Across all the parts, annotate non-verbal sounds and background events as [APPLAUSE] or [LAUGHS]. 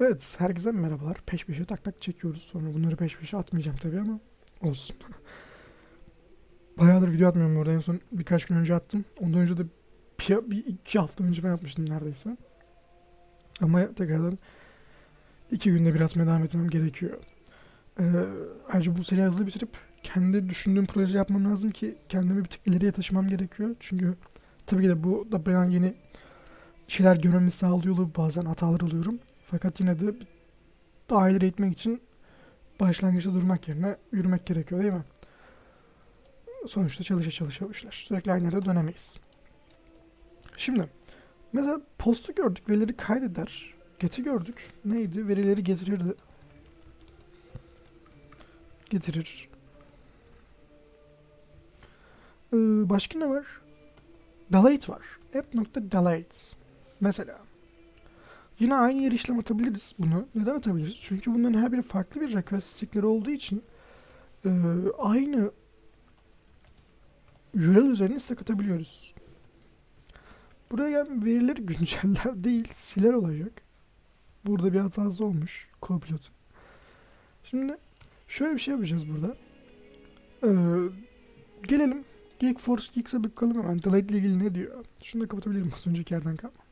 Evet, herkese merhabalar. Peş peşe tak tak çekiyoruz. Sonra bunları peş peşe atmayacağım tabii ama olsun. [LAUGHS] Bayağıdır video atmıyorum orada. En son birkaç gün önce attım. Ondan önce de bir, iki hafta önce falan atmıştım neredeyse. Ama tekrardan iki günde bir atmaya devam etmem gerekiyor. Ee, ayrıca bu seriyi hızlı bitirip kendi düşündüğüm proje yapmam lazım ki kendimi bir tık ileriye taşımam gerekiyor. Çünkü tabii ki de bu da bana yeni şeyler görmemi sağlıyor. Bazen hatalar alıyorum. Fakat yine de daha ileri gitmek için başlangıçta durmak yerine yürümek gerekiyor değil mi? Sonuçta çalışa çalışa. Sürekli aynı yerde dönemeyiz. Şimdi mesela postu gördük, verileri kaydeder. Get'i gördük. Neydi? Verileri getirirdi. Getirir. Ee, başka ne var? Delete var. App.delete. Mesela. Yine aynı yere işlem atabiliriz bunu. Neden atabiliriz? Çünkü bunların her biri farklı bir stickleri olduğu için e, aynı URL üzerine istek atabiliyoruz. Buraya yani verileri [LAUGHS] günceller değil, siler olacak. Burada bir hatası olmuş co-pilotun. Şimdi şöyle bir şey yapacağız burada. Ee, gelelim Geekforce Geeks'e bakalım hemen. Delete ile ilgili ne diyor? Şunu da kapatabilirim az önceki yerden kalma.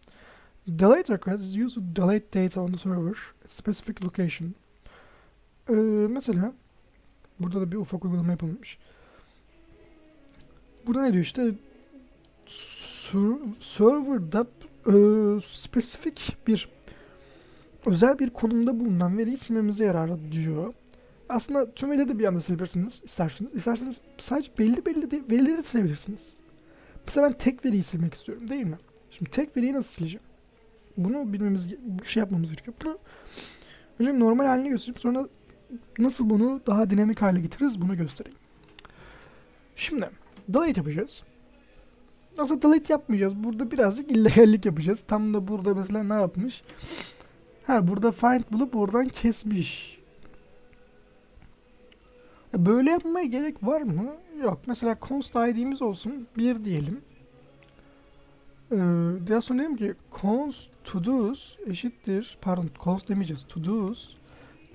Delete request is used to delete data on the server at specific location. Ee, mesela burada da bir ufak uygulama yapılmış. Burada ne diyor işte ser- serverda e, spesifik bir özel bir konumda bulunan veriyi silmemize yarar diyor. Aslında tüm verileri de bir anda silebilirsiniz isterseniz. İsterseniz sadece belli belli de verileri de silebilirsiniz. Mesela ben tek veriyi silmek istiyorum değil mi? Şimdi tek veriyi nasıl sileceğim? Bunu bilmemiz, şey yapmamız gerekiyor. Bunu önce normal halini göstereyim. Sonra nasıl bunu daha dinamik hale getiririz bunu göstereyim. Şimdi delete yapacağız. Nasıl delete yapmayacağız? Burada birazcık illegallik yapacağız. Tam da burada mesela ne yapmış? Ha burada find bulup oradan kesmiş. Böyle yapmaya gerek var mı? Yok. Mesela const id'miz olsun. 1 diyelim. Ee, dedim ki const to do's eşittir pardon const demeyeceğiz to do's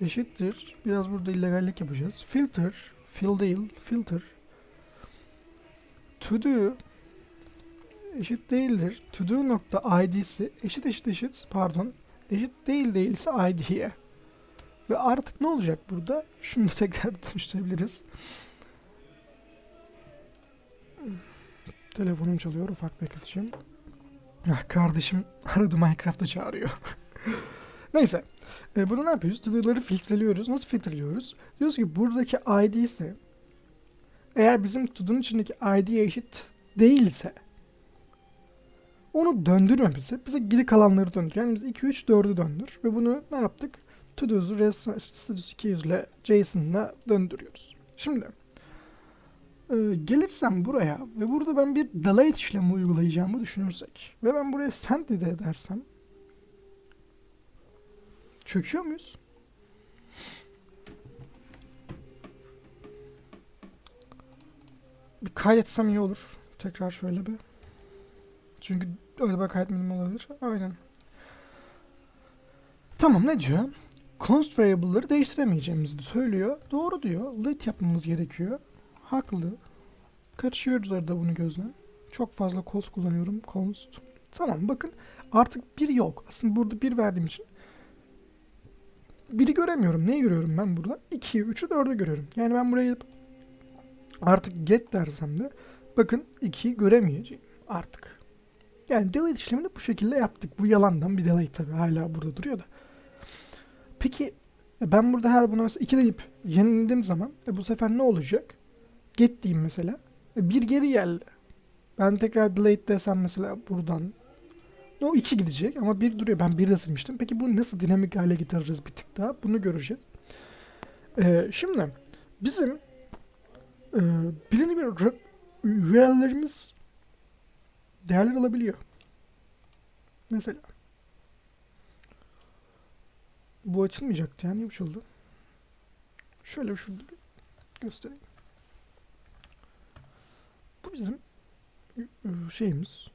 eşittir. Biraz burada illegallik yapacağız. Filter fill değil filter. To do eşit değildir. To do nokta id'si eşit eşit eşit pardon eşit değil değilse id'ye. Ve artık ne olacak burada? Şunu da [LAUGHS] tekrar dönüştürebiliriz. Telefonum çalıyor ufak bekleteceğim Ah, kardeşim aradı Minecraft'ta çağırıyor. [LAUGHS] Neyse. E, bunu ne yapıyoruz? To'do'ları filtreliyoruz. Nasıl filtreliyoruz? Diyoruz ki buradaki ID ise eğer bizim to'do'nun içindeki ID'ye eşit değilse onu döndürme bize. Bize geri kalanları döndür. Yani biz 2, 3, 4'ü döndür. Ve bunu ne yaptık? Todo'su Redstone 200 ile JSON'la döndürüyoruz. Şimdi ee, gelirsem buraya ve burada ben bir delete işlemi uygulayacağımı düşünürsek ve ben buraya send de edersem çöküyor muyuz? Bir kaydetsem iyi olur. Tekrar şöyle bir. Çünkü öyle bak kaydetmedim olabilir. Aynen. Tamam ne diyor? Const variable'ları değiştiremeyeceğimizi söylüyor. Doğru diyor. Let yapmamız gerekiyor. Haklı. Karışıyoruz arada bunu gözle. Çok fazla const kullanıyorum. Const. Tamam bakın artık bir yok. Aslında burada bir verdiğim için biri göremiyorum. Neyi görüyorum ben burada? 2'yi, 3'ü, 4'ü görüyorum. Yani ben buraya artık get dersem de bakın 2'yi göremeyeceğim artık. Yani delete işlemini bu şekilde yaptık. Bu yalandan bir delete tabii hala burada duruyor da. Peki ben burada her buna mesela 2 deyip yenildiğim zaman e bu sefer ne olacak? Get diyeyim mesela. E bir geri geldi. Ben tekrar delete desem mesela buradan. O 2 gidecek ama bir duruyor. Ben bir de silmiştim. Peki bunu nasıl dinamik hale getiririz bir tık daha? Bunu göreceğiz. Ee, şimdi bizim e, birinci bir URL'lerimiz değerler alabiliyor. Mesela bu açılmayacaktı yani açıldı. Şöyle şurada göstereyim. Bu bizim ıı, şeyimiz.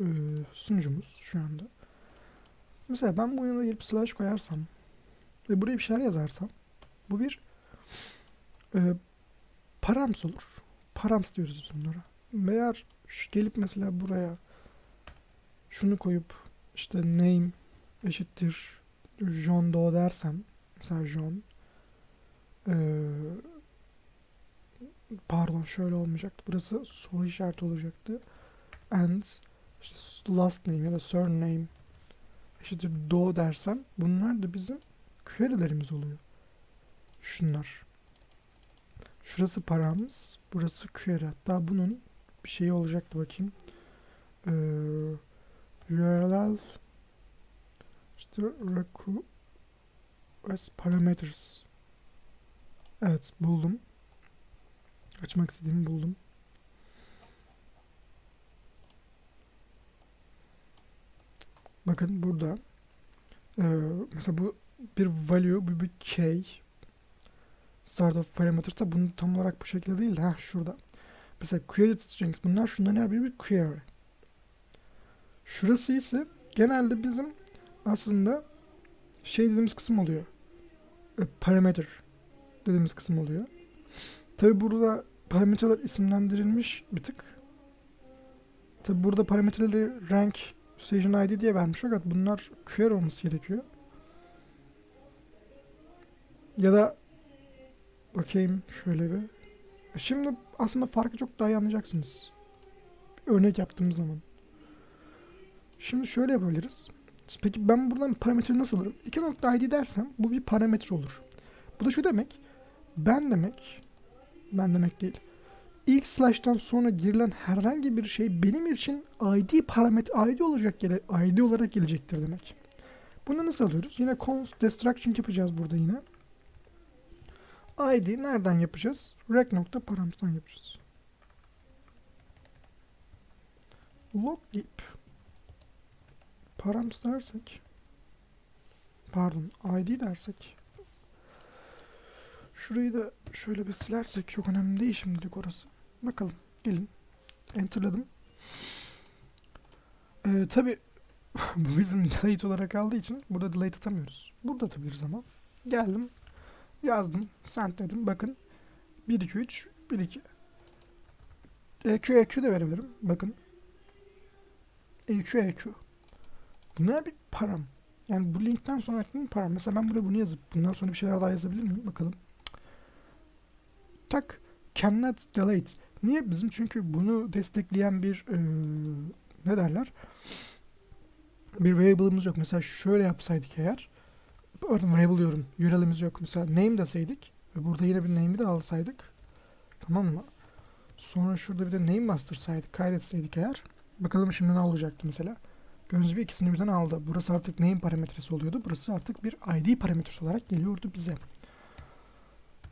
ıı, Sunucumuz şu anda. Mesela ben bu yanına gelip slash koyarsam ve buraya bir şeyler yazarsam bu bir e, params olur. Params diyoruz biz bunlara. Eğer şu- gelip mesela buraya şunu koyup işte name eşittir John Doe dersem mesela John eee, pardon şöyle olmayacaktı. Burası soru işareti olacaktı. And işte last name ya da surname eşittir Doe dersem bunlar da bizim query'lerimiz oluyor. Şunlar. Şurası paramız, burası query. Hatta bunun bir şeyi olacaktı bakayım. Ee, URL işte request parameters. Evet buldum. Açmak istediğimi buldum. Bakın burada ee, mesela bu bir value, bu bir key start of parameters'a bunu tam olarak bu şekilde değil. Ha şurada. Mesela query strings bunlar şunların her biri bir query. Şurası ise genelde bizim aslında şey dediğimiz kısım oluyor. E, parameter dediğimiz kısım oluyor. Tabi burada parametreler isimlendirilmiş bir tık. Tabi burada parametreleri rank, station ID diye vermiş fakat bunlar query olması gerekiyor. Ya da bakayım şöyle bir. Şimdi aslında farkı çok daha iyi anlayacaksınız. Bir örnek yaptığımız zaman. Şimdi şöyle yapabiliriz. Peki ben buradan parametre nasıl alırım? 2.id dersem bu bir parametre olur. Bu da şu demek. Ben demek ben demek değil. İlk slash'tan sonra girilen herhangi bir şey benim için id parametre id olacak gele, id olarak gelecektir demek. Bunu nasıl alıyoruz? Yine const destruction yapacağız burada yine. id nereden yapacağız? rec nokta params'tan yapacağız. Log deyip params dersek pardon id dersek şurayı da şöyle bir silersek çok önemli değil şimdilik orası. Bakalım gelin enterladım. Ee, Tabi [LAUGHS] bu bizim delete olarak kaldığı için burada delete atamıyoruz. Burada atabiliriz ama. Geldim yazdım send dedim bakın 1 2 3 1 2 EQ EQ de verebilirim. Bakın. EQ EQ. Bunlar bir param. Yani bu linkten sonra eklediğim param. Mesela ben buraya bunu yazıp bundan sonra bir şeyler daha yazabilir miyim? Bakalım. Tak. Cannot delete. Niye? Bizim çünkü bunu destekleyen bir eee, ne derler? Bir variable'ımız yok. Mesela şöyle yapsaydık eğer pardon variable diyorum. URL'imiz yok. Mesela name deseydik ve burada yine bir name'i de alsaydık tamam mı? Sonra şurada bir de name bastırsaydık, kaydetseydik eğer bakalım şimdi ne olacaktı mesela. Gördüğünüz gibi ikisini birden aldı. Burası artık name parametresi oluyordu. Burası artık bir ID parametresi olarak geliyordu bize.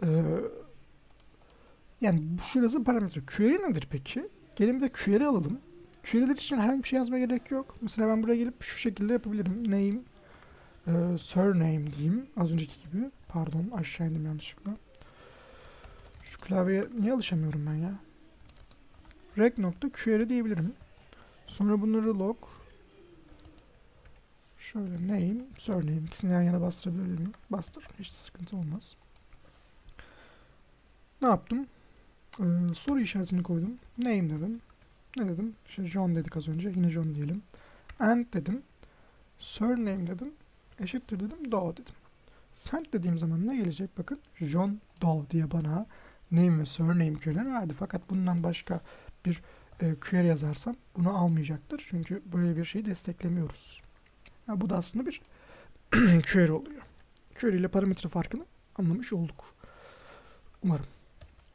Ee, yani bu şurası parametre. Query nedir peki? Gelin bir de query alalım. Query'ler için herhangi bir şey yazmaya gerek yok. Mesela ben buraya gelip şu şekilde yapabilirim. Name, e, surname diyeyim. Az önceki gibi. Pardon aşağı indim yanlışlıkla. Şu klavyeye niye alışamıyorum ben ya? rec nokta query diyebilirim. Sonra bunları log şöyle name, surname ikisini yan yana bastırabilir miyim? Bastır. Hiç de sıkıntı olmaz. Ne yaptım? Ee, soru işaretini koydum. Name dedim. Ne dedim? İşte John dedik az önce. Yine John diyelim. And dedim. Surname dedim. Eşittir dedim. Doe dedim. Send dediğim zaman ne gelecek? Bakın John Doe diye bana name ve surname köylerini verdi. Fakat bundan başka bir e, query yazarsam bunu almayacaktır. Çünkü böyle bir şeyi desteklemiyoruz. Yani bu da aslında bir [CLEARS THROAT] query oluyor. Query ile parametre farkını anlamış olduk. Umarım.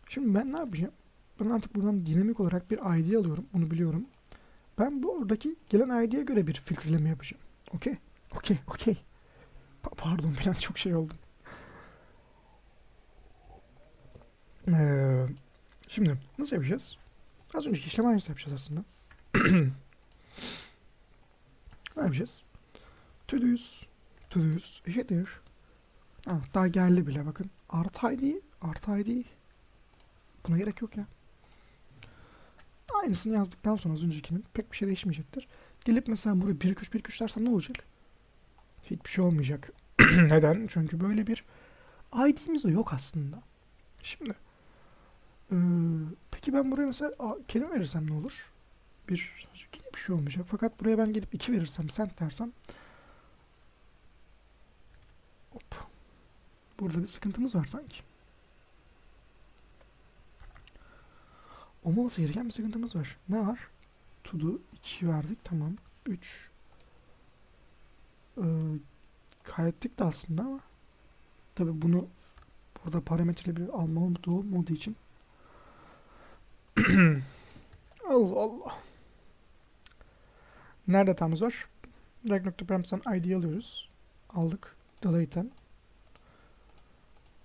Şimdi ben ne yapacağım? Ben artık buradan dinamik olarak bir ID alıyorum. Bunu biliyorum. Ben bu oradaki gelen ID'ye göre bir filtreleme yapacağım. Okey? Okey, okey. Pa- pardon [LAUGHS] biraz çok şey oldum. Ee, şimdi nasıl yapacağız? Az önceki işlem aynısı yapacağız aslında. [CLEARS THROAT] ne yapacağız? To do's eşittir. Ha, daha geldi bile bakın. Artı ID, artı ID. Buna gerek yok ya. Aynısını yazdıktan sonra az öncekinin pek bir şey değişmeyecektir. Gelip mesela buraya 1 2 3 1 2 3 dersem ne olacak? Hiçbir şey olmayacak. [CLEARS THROAT] Neden? Çünkü böyle bir ID'miz de yok aslında. Şimdi eee, peki ben buraya mesela a, kelime verirsem ne olur? Bir yine bir şey olmayacak. Fakat buraya ben gelip 2 verirsem, sent dersem hop. Burada bir sıkıntımız var sanki. Olmaması gereken bir sıkıntımız var. Ne var? To do 2 verdik. Tamam. 3 ee, kaydettik de aslında ama tabi bunu burada parametre bir alma olmadığı için [CLEARS THROAT] Allah Allah. Nerede hatamız var? Drag.params'tan ID alıyoruz. Aldık. Delete'den.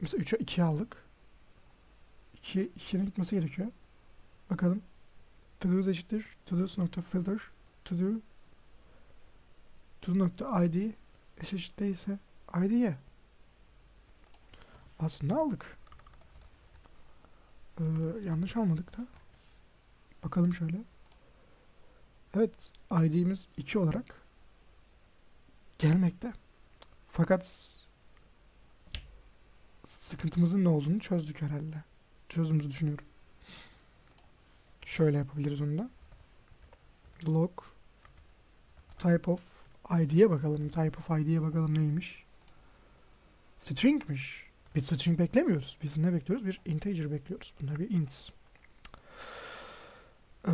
Mesela 3'e 2 aldık. 2, 2'nin gitmesi gerekiyor. Bakalım. Todo's eşittir. Todo's.filter. Todo. Todo.id eşit değilse ID'ye. Aslında aldık. Ee, yanlış almadık da. Bakalım şöyle. Evet, ID'miz 2 olarak gelmekte. Fakat sıkıntımızın ne olduğunu çözdük herhalde. Çözdüğümüzü düşünüyorum. Şöyle yapabiliriz onu da. Log type of id'ye bakalım. Type of id'ye bakalım neymiş. String'miş. Biz string beklemiyoruz. Biz ne bekliyoruz? Bir integer bekliyoruz. Bunlar bir ints. Ee,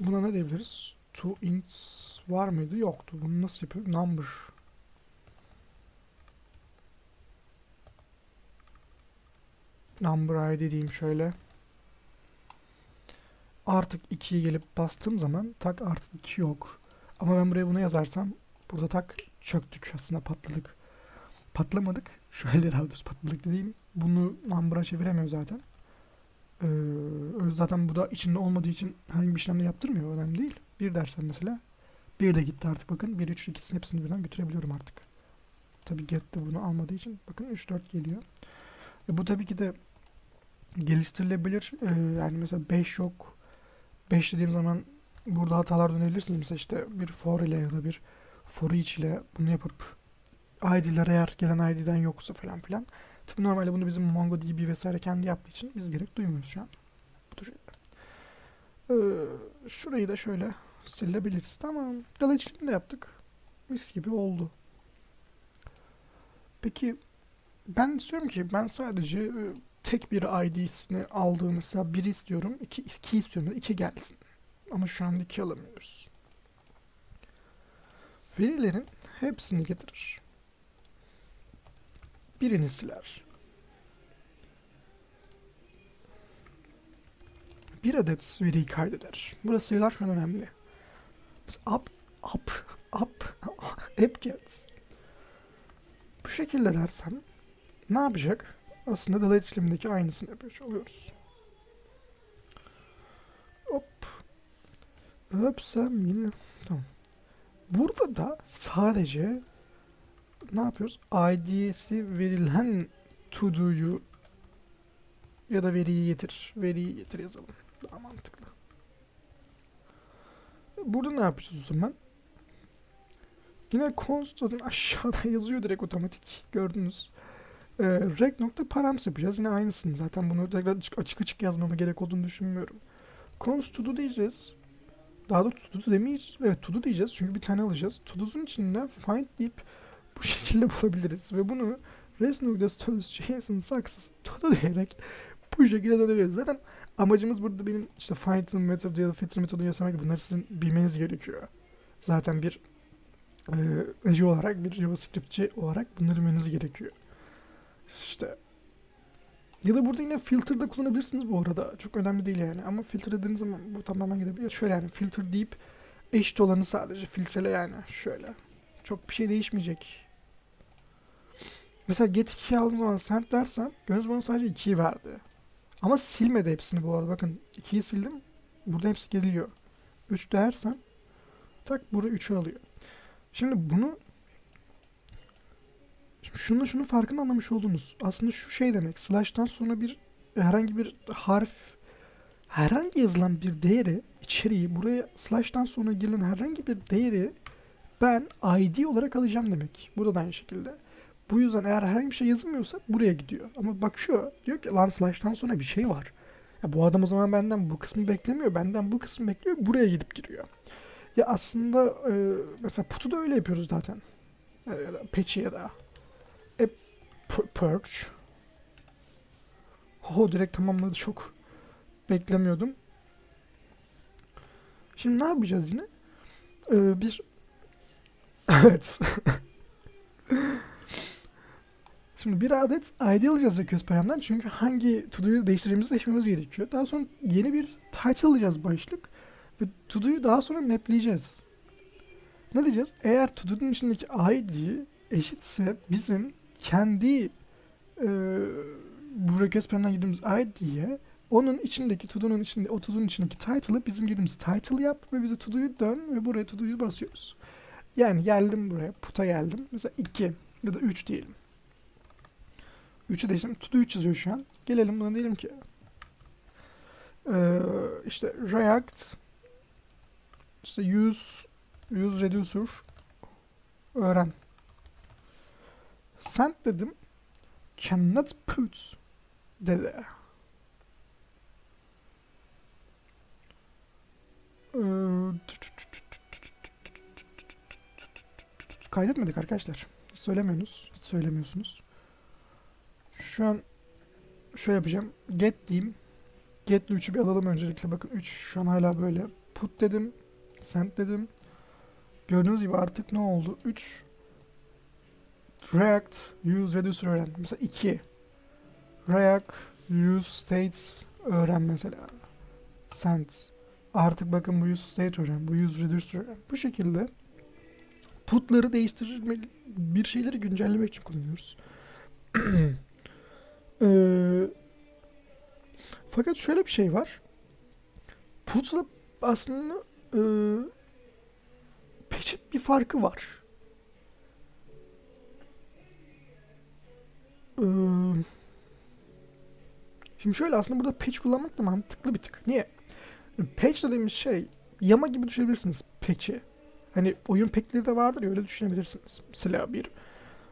buna ne diyebiliriz? To ints var mıydı? Yoktu. Bunu nasıl yapıyoruz? Number. Number id diyeyim şöyle. Artık 2'yi gelip bastığım zaman tak artık 2 yok. Ama ben buraya bunu yazarsam burada tak çöktük aslında patladık. Patlamadık. Şöyle daha doğrusu patladık dediğim. Bunu number'a çeviremiyor zaten. Ee, zaten bu da içinde olmadığı için herhangi bir işlemde yaptırmıyor. Önemli değil. Bir dersen mesela. Bir de gitti artık bakın. 1, 3, ikisini hepsini birden götürebiliyorum artık. Tabi get de bunu almadığı için. Bakın 3, 4 geliyor. E, bu tabii ki de geliştirilebilir. Ee, yani mesela 5 yok. 5 dediğim zaman burada hatalar dönebilirsiniz. Mesela işte bir for ile ya da bir for each ile bunu yapıp ID'ler eğer gelen ID'den yoksa falan filan. Tabii normalde bunu bizim MongoDB vesaire kendi yaptığı için biz gerek duymuyoruz şu an. Bu tür şeyler. Ee, şurayı da şöyle silebiliriz. Tamam. Delete işlemini de yaptık. Mis gibi oldu. Peki ben istiyorum ki ben sadece e, tek bir ID'sini aldığım mesela biri istiyorum. iki, iki istiyorum. iki gelsin. Ama şu anda iki alamıyoruz. Verilerin hepsini getirir. Birini siler. Bir adet veriyi kaydeder. Burada sayılar şu an önemli. Biz up, up, up, [LAUGHS] app gets. Bu şekilde dersem ne yapacak? Aslında delete işlemindeki aynısını yapıyor oluyoruz. Hop. Öpsem yine. Tamam. Burada da sadece ne yapıyoruz? ID'si verilen to do'yu ya da veriyi getir. Veriyi getir yazalım. Daha mantıklı. Burada ne yapacağız o zaman? Yine const'un aşağıda [LAUGHS] yazıyor direkt otomatik. Gördünüz. Ee, rec nokta params yapacağız. Yine aynısını. Zaten bunu tekrar açık açık, açık yazmama gerek olduğunu düşünmüyorum. const to do diyeceğiz. Daha doğrusu to do demeyeceğiz. Evet to do diyeceğiz. Çünkü bir tane alacağız. To do'sun içinde find deyip bu [LAUGHS] şekilde bulabiliriz. Ve bunu res nokta status JSON success to do diyerek bu şekilde dönebiliriz. Zaten amacımız burada benim işte find metodu ya da filter metodu yasamak bunları sizin bilmeniz gerekiyor. Zaten bir e, olarak bir JavaScriptçi olarak bunları bilmeniz gerekiyor. İşte ya da burada yine filter kullanabilirsiniz bu arada. Çok önemli değil yani. Ama filtre dediğiniz zaman bu tamamen gidebilir. Şöyle yani filter deyip eşit olanı sadece filtrele yani. Şöyle. Çok bir şey değişmeyecek. Mesela get 2'yi aldığım zaman send dersem gördüğünüz bana sadece 2'yi verdi. Ama silmedi hepsini bu arada. Bakın 2'yi sildim. Burada hepsi geliyor. 3 dersem tak burada 3'ü alıyor. Şimdi bunu Şununla şunun farkını anlamış oldunuz. Aslında şu şey demek. Slash'tan sonra bir herhangi bir harf herhangi yazılan bir değeri içeriği buraya slash'tan sonra girilen herhangi bir değeri ben ID olarak alacağım demek. Burada da aynı şekilde. Bu yüzden eğer herhangi bir şey yazılmıyorsa buraya gidiyor. Ama bakıyor diyor ki lan slash'tan sonra bir şey var. Ya bu adam o zaman benden bu kısmı beklemiyor. Benden bu kısmı bekliyor. Buraya gidip giriyor. Ya aslında e, mesela putu da öyle yapıyoruz zaten. Ya, ya da patch'i ya da purge. Ho direkt tamamladı çok beklemiyordum. Şimdi ne yapacağız yine? Ee, bir [LAUGHS] evet. [LAUGHS] Şimdi bir adet ID alacağız request paramdan çünkü hangi to'do'yu değiştirdiğimizi seçmemiz gerekiyor. Daha sonra yeni bir title alacağız başlık ve to'do'yu daha sonra mapleyeceğiz. Ne diyeceğiz? Eğer to'do'nun içindeki ID eşitse bizim kendi e, bu request paramdan girdiğimiz ID'ye onun içindeki to'do'nun içinde o to'do'nun içindeki title'ı bizim girdiğimiz title yap ve bize to'do'yu dön ve buraya to'do'yu basıyoruz. Yani geldim buraya, puta geldim. Mesela 2 ya da 3 diyelim. 3'ü değiştirdim. To do 3 yazıyor şu an. Gelelim buna diyelim ki eee, işte React işte use use reducer öğren. Send dedim. Cannot put dedi. Eee, Kaydetmedik arkadaşlar. Söylemiyorsunuz. Söylemiyorsunuz. Şu an şöyle yapacağım. Get diyeyim. Get 3'ü bir alalım öncelikle. Bakın 3 şu an hala böyle. Put dedim. Send dedim. Gördüğünüz gibi artık ne oldu? 3 React use reducer öğren. Mesela 2 React use states öğren mesela. Send. Artık bakın bu use state öğren. Bu use reducer öğren. Bu şekilde putları değiştirmek bir şeyleri güncellemek için kullanıyoruz. Eee, [CLEARS THROAT] fakat şöyle bir şey var. Put'la aslında eee patch'in bir farkı var. Şimdi şöyle aslında burada patch kullanmak da mantıklı bir tık. Niye? Patch dediğimiz şey yama gibi düşünebilirsiniz patch'i. Hani oyun pack'leri de vardır ya öyle düşünebilirsiniz. Mesela bir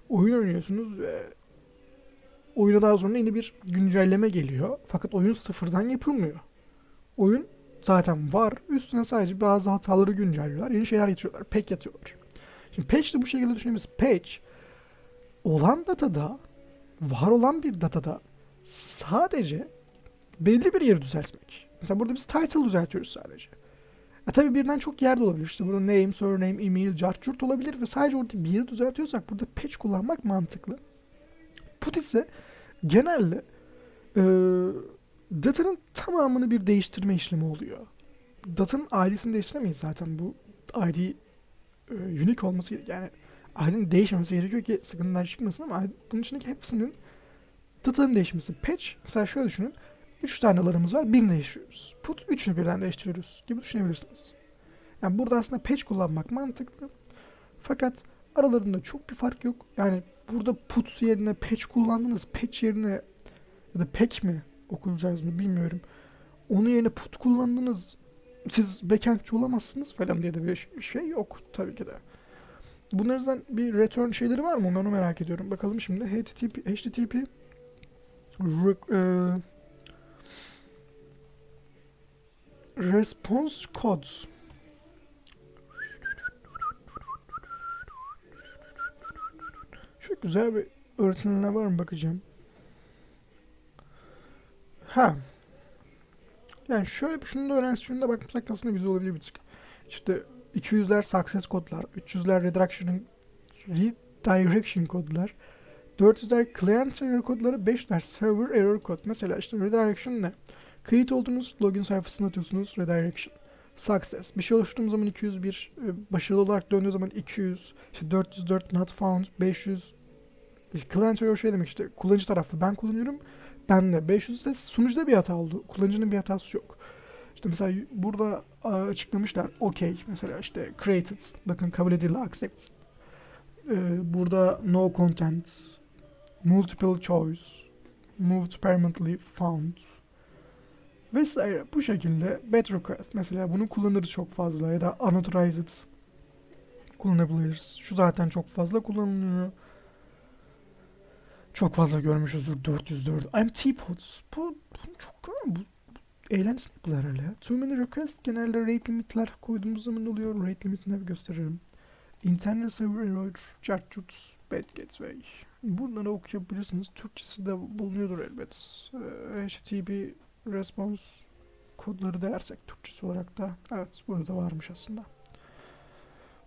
oyun oynuyorsunuz ve oyuna daha sonra yeni bir güncelleme geliyor. Fakat oyun sıfırdan yapılmıyor. Oyun zaten var. Üstüne sadece bazı hataları güncelliyorlar. Yeni şeyler getiriyorlar. Patch yatıyorlar. Şimdi patch de bu şekilde düşünebiliriz. Patch olan datada var olan bir datada sadece belli bir yeri düzeltmek. Mesela burada biz title düzeltiyoruz sadece. E tabi birden çok yerde olabilir. İşte burada name, surname, email, cart olabilir ve sadece orada bir yeri düzeltiyorsak burada patch kullanmak mantıklı. Put ise genelde e, datanın tamamını bir değiştirme işlemi oluyor. Datanın ID'sini değiştiremeyiz zaten. Bu ID e, unique olması. Yani ID'nin değişmemesi gerekiyor ki sıkıntılar çıkmasın ama bunun içindeki hepsinin datanın değişmesi. Patch, mesela şöyle düşünün. 3 tane alarımız var, birini değiştiriyoruz. Put, üçünü birden değiştiriyoruz gibi düşünebilirsiniz. Yani burada aslında patch kullanmak mantıklı. Fakat aralarında çok bir fark yok. Yani burada put yerine patch kullandınız. Patch yerine ya da pack mi okuyacağız mı bilmiyorum. Onun yerine put kullandınız. Siz backendçi olamazsınız falan diye de bir şey yok tabii ki de. Bunlardan bir return şeyleri var mı? Ben onu merak ediyorum. Bakalım şimdi. HTTP, HTTP e, response codes. Çok güzel bir öğretmenler var mı bakacağım. Ha. Yani şöyle şunu da öğrensin, şunu da bakmışsak aslında güzel olabilir bir tık. İşte 200'ler success kodlar, 300'ler redirection, redirection kodlar, 400'ler client error kodları, 500'ler server error kod. Mesela işte redirection ne? Kayıt oldunuz, login sayfasına atıyorsunuz, redirection. Success. Bir şey oluşturduğum zaman 201, e, başarılı olarak döndüğü zaman 200, işte 404 not found, 500. İşte client error şey demek işte kullanıcı taraflı ben kullanıyorum, ben de 500 ise sunucuda bir hata oldu. Kullanıcının bir hatası yok. İşte mesela burada a, açıklamışlar OK mesela işte created bakın kabul edildi accept. Ee, burada no content multiple choice moved permanently found vesaire bu şekilde bet request mesela bunu kullanırız çok fazla ya da unauthorized kullanabiliriz. Şu zaten çok fazla kullanılıyor. Çok fazla görmüşüzdür 404. I'm Teapots. Bu, bu çok bu, bu eğlenceli bu herhalde ya. Too many request genelde rate limitler koyduğumuz zaman oluyor. Rate limitini gösteririm. Internal server error, chart chart, bad gateway. Bunları okuyabilirsiniz. Türkçesi de bulunuyordur elbet. Ee, HTTP response kodları dersek Türkçesi olarak da evet burada varmış aslında.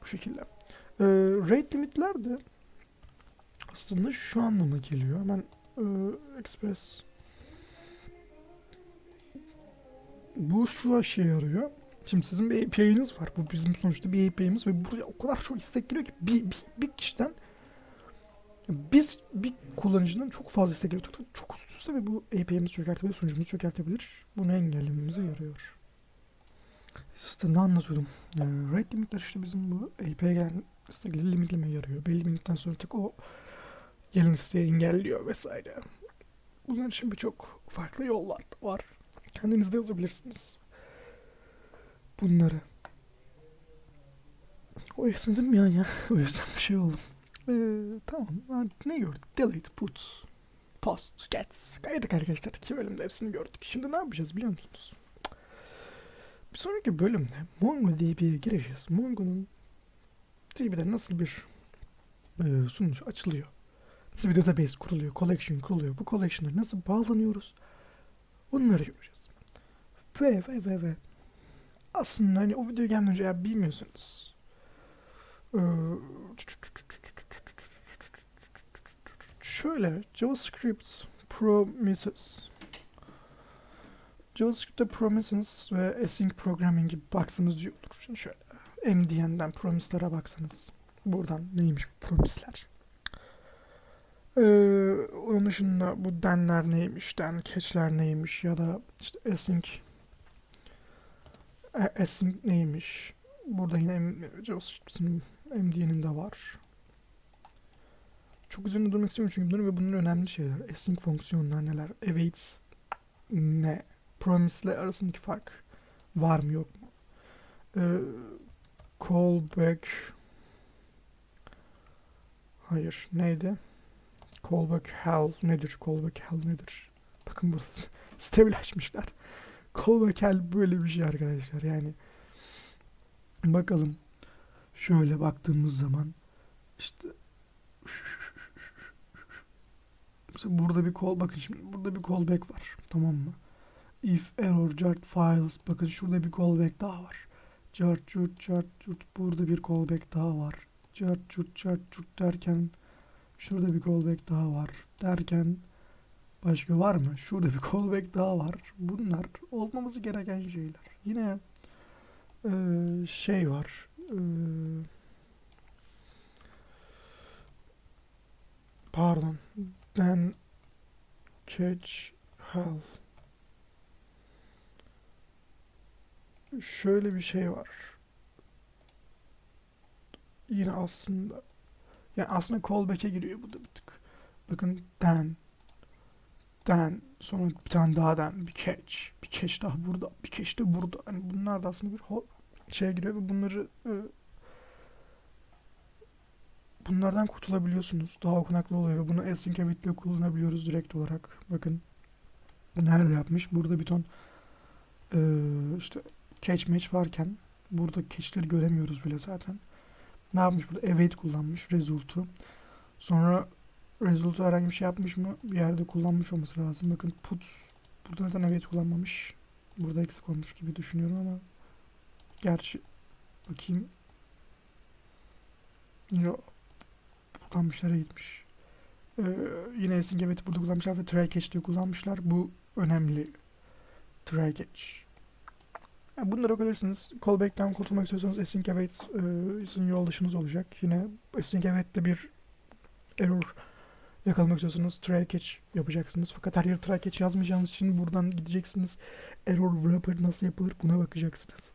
Bu şekilde. Ee, rate limitler de aslında şu anlama geliyor. Hemen e, Express bu şu işe yarıyor. Şimdi sizin bir API'niz var. Bu bizim sonuçta bir API'miz ve buraya o kadar çok istek geliyor ki bir, bir, bir kişiden biz bir kullanıcının çok fazla istek geliyor. Çok, üst üste ve bu API'mizi çökertebilir, sunucumuzu çökertebilir. Bunu engellememize yarıyor. İşte ne anlatıyordum? Ee, rate limitler işte bizim bu API'ye gelen istekleri limitlemeye yarıyor. Belli bir limitten sonra tık o gelen isteği engelliyor vesaire. Bunlar için birçok farklı yollar var. Kendiniz de yazabilirsiniz. Bunları. O esnedim ya ya. [LAUGHS] O yüzden bir şey oldu. Ee, tamam. Artık ne gördük? Delete, put, post, get. Gayet arkadaşlar. İki bölümde hepsini gördük. Şimdi ne yapacağız biliyor musunuz? Bir sonraki bölümde MongoDB'ye gireceğiz. Mongo'nun DB'de nasıl bir e, sunucu açılıyor? Nasıl bir database kuruluyor? Collection kuruluyor. Bu collection'lara nasıl bağlanıyoruz? Bunları göreceğiz. Ve ve ve ve aslında hani o videoyu gelmeden önce eğer bilmiyorsanız şöyle JavaScript Promises JavaScript'te Promises ve Async Programming'i baksanız iyi olur. Şimdi şöyle MDN'den Promise'lara baksanız buradan neymiş bu promisler. Ee, onun dışında bu denler neymiş, den catch'ler neymiş ya da işte async e, async neymiş. Burada yine JavaScript'in MDN'in de var. Çok üzerinde durmak istemiyorum çünkü bunlar ve bunlar önemli şeyler. Async fonksiyonlar neler? Awaits ne? Promise ile arasındaki fark var mı yok mu? Ee, callback Hayır. Neydi? Callback hell nedir? Callback hell nedir? Bakın burada [LAUGHS] site bile açmışlar. Callback hell böyle bir şey arkadaşlar. Yani bakalım şöyle baktığımız zaman işte [LAUGHS] mesela burada bir call bakın şimdi burada bir callback var. Tamam mı? If error chart files bakın şurada bir callback daha var. Chart chart chart chart burada bir callback daha var. Chart chart chart chart derken Şurada bir callback daha var derken başka var mı? Şurada bir [LAUGHS] callback daha var. Bunlar olmaması gereken şeyler. Yine eee, şey var. Eee, pardon. Then catch hell. Şöyle bir şey var. Yine aslında yani aslında callback'e giriyor bu da bir tık. Bakın den, den, sonra bir tane daha den, bir catch, bir catch daha burada, bir catch de burada. Hani bunlar da aslında bir şeye giriyor ve bunları e, bunlardan kurtulabiliyorsunuz. Daha okunaklı oluyor ve bunu async evitle kullanabiliyoruz direkt olarak. Bakın nerede yapmış? Burada bir ton e, işte catch match varken burada catch'leri göremiyoruz bile zaten. Ne yapmış burada? Await kullanmış result'u. Sonra result'u herhangi bir şey yapmış mı? Bir yerde kullanmış olması lazım. Bakın put burada neden await kullanmamış? Burada eksik olmuş gibi düşünüyorum ama gerçi bakayım Yo kullanmışlara gitmiş. Ee, yine async await'i burada kullanmışlar ve try catch'te kullanmışlar. Bu önemli. Try catch. Yani bunları okuyabilirsiniz. Callback'ten kurtulmak istiyorsanız async await e, sizin yol dışınız olacak. Yine async await'te bir error yakalamak istiyorsanız try catch yapacaksınız. Fakat her yere try catch yazmayacağınız için buradan gideceksiniz. Error wrapper nasıl yapılır buna bakacaksınız.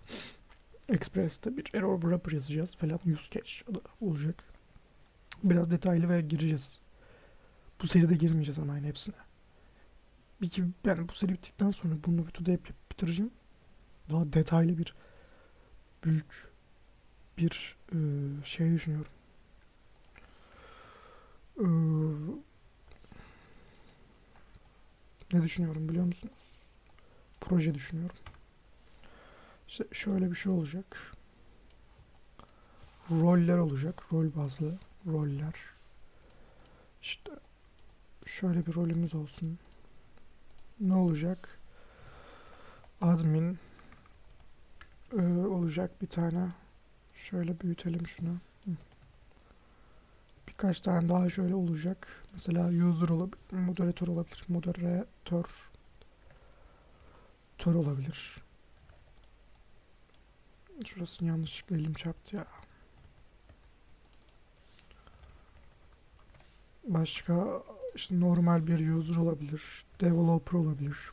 Express'te bir error wrapper yazacağız falan. Use catch olacak. Biraz detaylı ve gireceğiz. Bu seride girmeyeceğiz ama aynı hepsine. Bir iki, yani bu seri bittikten sonra bunu bir today yapıp bitireceğim daha detaylı bir büyük bir e, şey düşünüyorum. E, ne düşünüyorum biliyor musunuz? Proje düşünüyorum. İşte şöyle bir şey olacak. Roller olacak. Rol bazlı roller. İşte şöyle bir rolümüz olsun. Ne olacak? Admin e, olacak bir tane. Şöyle büyütelim şunu. Birkaç tane daha şöyle olacak. Mesela user olabilir, moderatör olabilir, moderatör tör olabilir. Şurasını yanlışlıkla elim çarptı ya. Başka işte normal bir user olabilir, developer olabilir.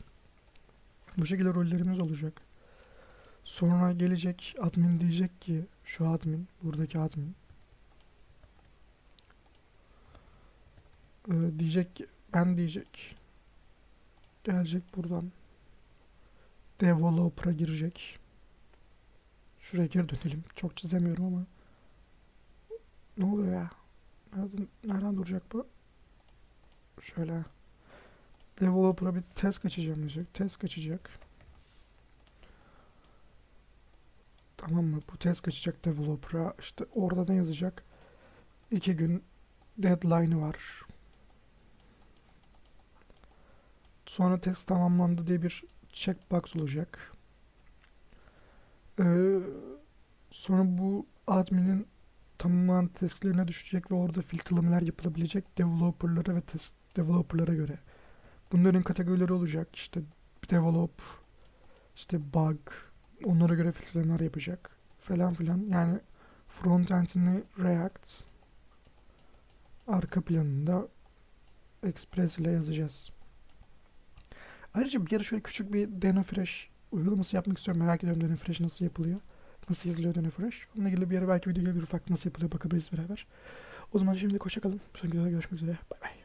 Bu şekilde rollerimiz olacak. Sonra gelecek admin diyecek ki şu admin, buradaki admin Ee, diyecek ki ben diyecek gelecek buradan developer'a girecek. Şuraya geri dönelim. Çok çizemiyorum ama ne oluyor ya? Nereden, nereden duracak bu? Şöyle developer'a bir test kaçacağım diyecek. Test kaçacak. Tamam mı? Bu test kaçacak developer'a. İşte orada ne yazacak? İki gün deadline'ı var. Sonra test tamamlandı diye bir checkbox olacak. Ee, sonra bu admin'in tamamlanan testlerine düşecek ve orada filtrelemeler yapılabilecek developerlara ve test developerlara göre. Bunların kategorileri olacak. İşte develop, işte bug, onlara göre filtrelemeler yapacak falan filan. Yani frontend'ini React, arka planında Express ile yazacağız. Ayrıca bir ara şöyle küçük bir DenoFresh uygulaması yapmak istiyorum. Merak ediyorum DenoFresh nasıl yapılıyor. Nasıl yazılıyor DenoFresh. Onunla ilgili bir ara belki video gelir ufak nasıl yapılıyor bakabiliriz beraber. O zaman şimdi hoşçakalın. Sonraki videoda görüşmek üzere. Bay bay.